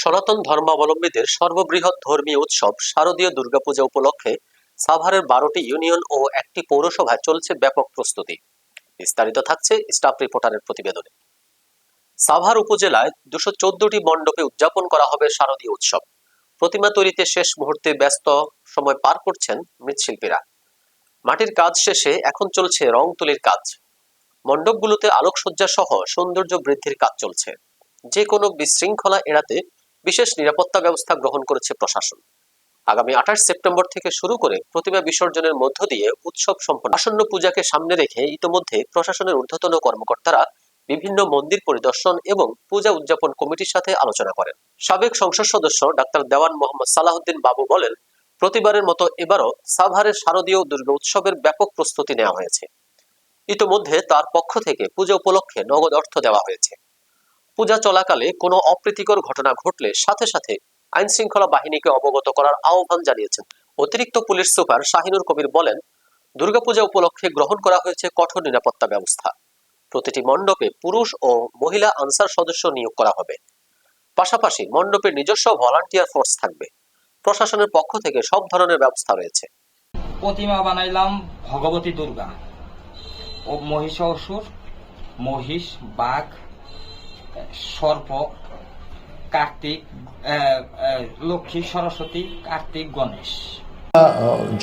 সনাতন ধর্মাবলম্বীদের সর্ববৃহৎ ধর্মীয় উৎসব শারদীয় দুর্গাপূজা উপলক্ষে সাভারের বারোটি ইউনিয়ন ও একটি পৌরসভায় চলছে ব্যাপক প্রস্তুতি। বিস্তারিত থাকছে স্টাফ রিপোর্টারের প্রতিবেদনে। সাভার উপজেলায় দুশো চোদ্দটি মণ্ডপে উদযাপন করা হবে শারদীয় উৎসব। প্রতিমা তৈরিতে শেষ মুহূর্তে ব্যস্ত সময় পার করছেন মৃৎশিল্পীরা। মাটির কাজ শেষে এখন চলছে রং তুলির কাজ। মণ্ডপগুলোতে আলোকসজ্জা সহ সৌন্দর্য বৃদ্ধির কাজ চলছে। যে কোনো বিশৃঙ্খলা এড়াতে বিশেষ নিরাপত্তা ব্যবস্থা গ্রহণ করেছে প্রশাসন। আগামী আঠাশ সেপ্টেম্বর থেকে শুরু করে প্রতিমা বিসর্জনের মধ্য দিয়ে উৎসব সম্পন্ন আসন্ন পূজাকে সামনে রেখে ইতোমধ্যে প্রশাসনের ঊর্ধ্বতন কর্মকর্তারা বিভিন্ন মন্দির পরিদর্শন এবং পূজা উদযাপন কমিটির সাথে আলোচনা করেন। সাবেক সংসদ সদস্য ডাক্তার দেওয়ান মোহাম্মদ সালাহুদ্দিন বাবু বলেন, প্রতিবারের মতো এবারও সাভারের শারদীয় দুর্গা উৎসবের ব্যাপক প্রস্তুতি নেওয়া হয়েছে। ইতোমধ্যে তার পক্ষ থেকে পূজা উপলক্ষে নগদ অর্থ দেওয়া হয়েছে। পূজা চলাকালে কোনো অপ্রীতিকর ঘটনা ঘটলে সাথে সাথে আইন শৃঙ্খলা বাহিনীকে অবগত করার আহ্বান জানিয়েছেন। অতিরিক্ত পুলিশ সুপার শাহিনুর কবির বলেন, দুর্গাপূজা উপলক্ষে গ্রহণ করা হয়েছে কঠোর নিরাপত্তা ব্যবস্থা। প্রতিটি মণ্ডপে পুরুষ ও মহিলা আনসার সদস্য নিয়োগ করা হবে। পাশাপাশি মণ্ডপের নিজস্ব ভলান্টিয়ার ফোর্স থাকবে। প্রশাসনের পক্ষ থেকে সব ধরনের ব্যবস্থা রয়েছে। প্রতিমা বানাইলাম ভগবতী দুর্গা। ও মহিষাসুর মহিষ, বাঘ সর্প, কার্তিক লক্ষ্মী, সরস্বতী, কার্তিক, গণেশ।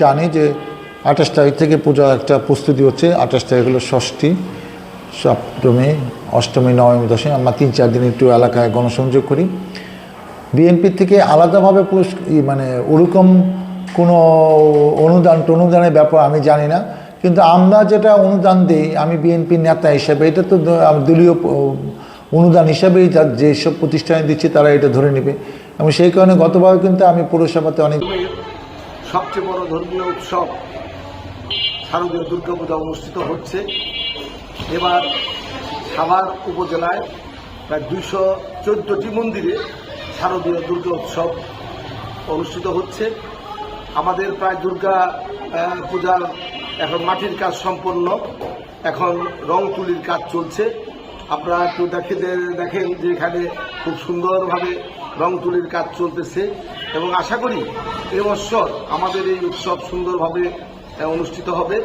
জানি যে আঠাশ তারিখ থেকে পূজা একটা প্রস্তুতি হচ্ছে। আঠাশ তারিখ হলো ষষ্ঠী, সপ্তমী, অষ্টমী, নবমী, দশমী। আমরা তিন, চার দিন একটু এলাকায় গণসংযোগ করি। বিএনপি থেকে আলাদাভাবে মানে ওরকম কোনো অনুদান, টনুদানের ব্যাপার আমি জানি না। কিন্তু আমরা যেটা অনুদান দিই, আমি বিএনপির নেতা হিসেবে, এটা তো দলীয় অনুদান হিসাবেই তার যেসব প্রতিষ্ঠানে দিচ্ছে, তারা এটা ধরে নেবে। এবং সেই কারণে গতবার কিন্তু আমি পৌরসভাতে অনেক সবচেয়ে বড় ধর্মীয় উৎসব শারদীয় দুর্গাপূজা অনুষ্ঠিত হচ্ছে। এবার সাভার উপজেলায় প্রায় দুইশো চোদ্দটি মন্দিরে শারদীয় দুর্গা উৎসব অনুষ্ঠিত হচ্ছে। আমাদের প্রায় দুর্গা পূজার এখন মাটির কাজ সম্পন্ন। এখন রং তুলির কাজ চলছে। আপনারা একটু দেখে দেখেন যে এখানে খুব সুন্দরভাবে রং তুলির কাজ চলতেছে। এবং আশা করি এবছর আমাদের এই উৎসব সুন্দরভাবে অনুষ্ঠিত হবে।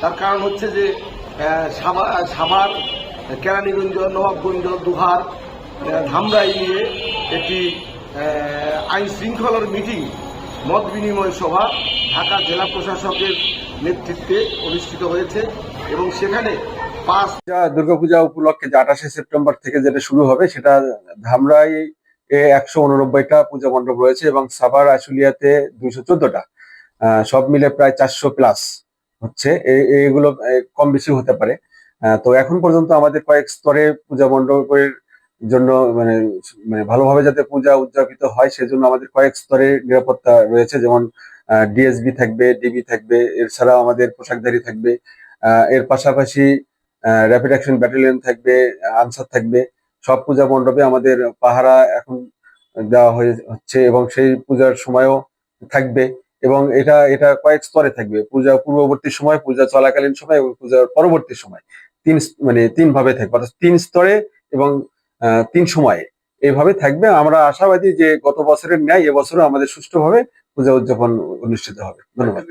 তার কারণ হচ্ছে যে সাভার, কেরানীগঞ্জ, নবাবগঞ্জ, দুহার ধামরাই নিয়ে একটি আইন শৃঙ্খলার মিটিং, মত বিনিময় সভা ঢাকা জেলা প্রশাসকের নেতৃত্বে অনুষ্ঠিত হয়েছে। এবং সেখানে পাঁচ দুর্গাপূজা উপলক্ষে যে আঠাশে সেপ্টেম্বর থেকে যেটা শুরু হবে, সেটা ধামরাই একশো উননব্বইটা পূজা মণ্ডপ রয়েছে এবং সাভার, আশুলিয়াতে দুইশো চোদ্দটা। সব মিলে প্রায় চারশো প্লাস হচ্ছে। এগুলো কম বেশি হতে পারে। তো এখন পর্যন্ত আমাদের কয়েক স্তরে পূজা মণ্ডপের জন্য মানে মানে ভালোভাবে যাতে পূজা উদযাপিত হয়, সেজন্য আমাদের কয়েক স্তরে নিরাপত্তা রয়েছে। যেমন ডিএসবি থাকবে, ডিবি থাকবে এছাড়াও আমাদের পোশাকধারী থাকবে। এর পাশাপাশি র্যাপিড অ্যাকশন ব্যাটালিয়ন থাকবে, আনসার থাকবে। সব পূজা মণ্ডপে আমাদের পাহারা এখন দেওয়া হয়ে হচ্ছে এবং সেই পূজার সময়ও থাকবে এবং এটা এটা কয়েক স্তরে থাকবে। পূজা পূর্ববর্তী সময়, পূজা চলাকালীন সময় এবং পূজার পরবর্তী সময়। তিন মানে তিন ভাবে থাকবে, অর্থাৎ তিন স্তরে এবং তিন সময়ে। এইভাবে থাকবে। আমরা আশাবাদী যে গত বছরের ন্যায় এবছরও আমাদের সুষ্ঠুভাবে পূজা উদযাপন অনুষ্ঠিত হবে। ধন্যবাদ।